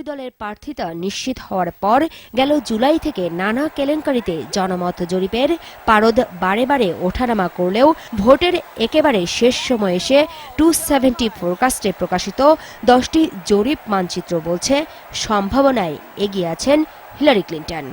দুই দলের প্রার্থিতা নিশ্চিত হওয়ার পর গেল জুলাই থেকে নানা কেলেঙ্কারিতে জনমত জরিপের পারদ বারে বারে ওঠানামা করলেও ভোটের একেবারে শেষ সময় এসে টু সেভেন্টি ফোরকাস্টে প্রকাশিত দশটি জরিপ মানচিত্র বলছে, সম্ভাবনায় এগিয়ে আছেন হিলারি ক্লিন্টন।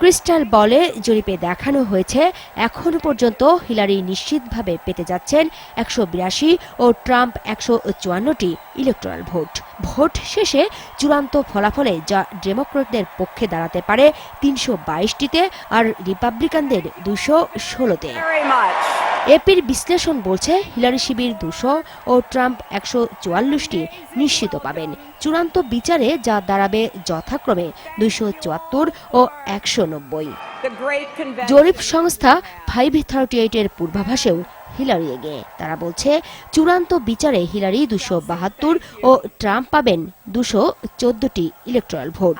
ক্রিস্টাল বলে জরিপে দেখানো হয়েছে, এখনও পর্যন্ত হিলারি নিশ্চিতভাবে পেতে যাচ্ছেন একশো বিরাশি ও ট্রাম্প একশো চুয়ান্নটি ইলেকট্রাল ভোট ভোট শেষে চূড়ান্ত ফলাফলে যা ডেমোক্রেটদের পক্ষে দাঁড়াতে পারে তিনশো বাইশটিতে আর রিপাবলিকানদের দুশো ষোলোতে. এপির বিশ্লেষণ বলছে, হিলারি শিবির দুশো ও ট্রাম্প একশো চুয়াল্লিশটি নিশ্চিত পাবেন। চূড়ান্ত বিচারে যা দাঁড়াবে যথাক্রমে দুইশো চুয়াত্তর ও একশো নব্বই. জরিপ সংস্থা ফাইভ থার্টি এইটের পূর্বাভাসেও হিলারি এগে তারা বলছে, চূড়ান্ত বিচারে হিলারি দুশো বাহাত্তর ও ট্রাম্প পাবেন দুশো চোদ্দটি ইলেকট্রাল ভোট।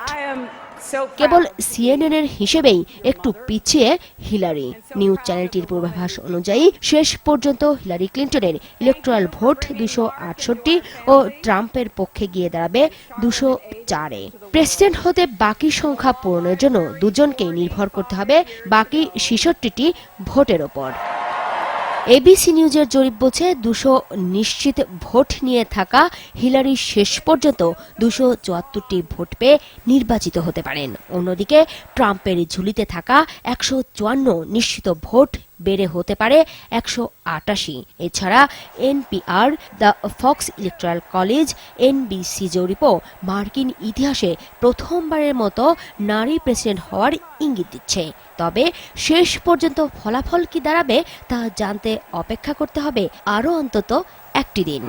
কেবল proud. সিএনএন এর হিসেবেই একটু পিছিয়ে হিলারি নিউজ চ্যানেলটির পূর্বাভাস অনুযায়ী শেষ পর্যন্ত হিলারি ক্লিন্টনের ইলেকট্রাল ভোট দুশো আটষট্টি ও ট্রাম্পের পক্ষে গিয়ে দাঁড়াবে দুশো চারে প্রেসিডেন্ট হতে বাকি সংখ্যা পূরণের জন্য দুজনকেই নির্ভর করতে হবে বাকি ছেষট্টিটি ভোটের ওপর এবিসি নিউজের জরিপ বলছে দুশো নিশ্চিত ভোট নিয়ে থাকা হিলারি শেষ পর্যন্ত দুশো চুয়াত্তরটি ভোট পেয়ে নির্বাচিত হতে পারেন। অন্যদিকে ট্রাম্পের ঝুলিতে থাকা একশো চুয়ান্ন নিশ্চিত ভোট বেড়ে হতে পারে একশো আটাশি। এছাড়া NPR, the Fox electoral college, NBC জরিপও মার্কিন ইতিহাসে প্রথমবারের মতো নারী প্রেসিডেন্ট হওয়ার ইঙ্গিত দিচ্ছে। তবে শেষ পর্যন্ত ফলাফল কি দাঁড়াবে তা জানতে অপেক্ষা করতে হবে আরও অন্তত একটি দিন।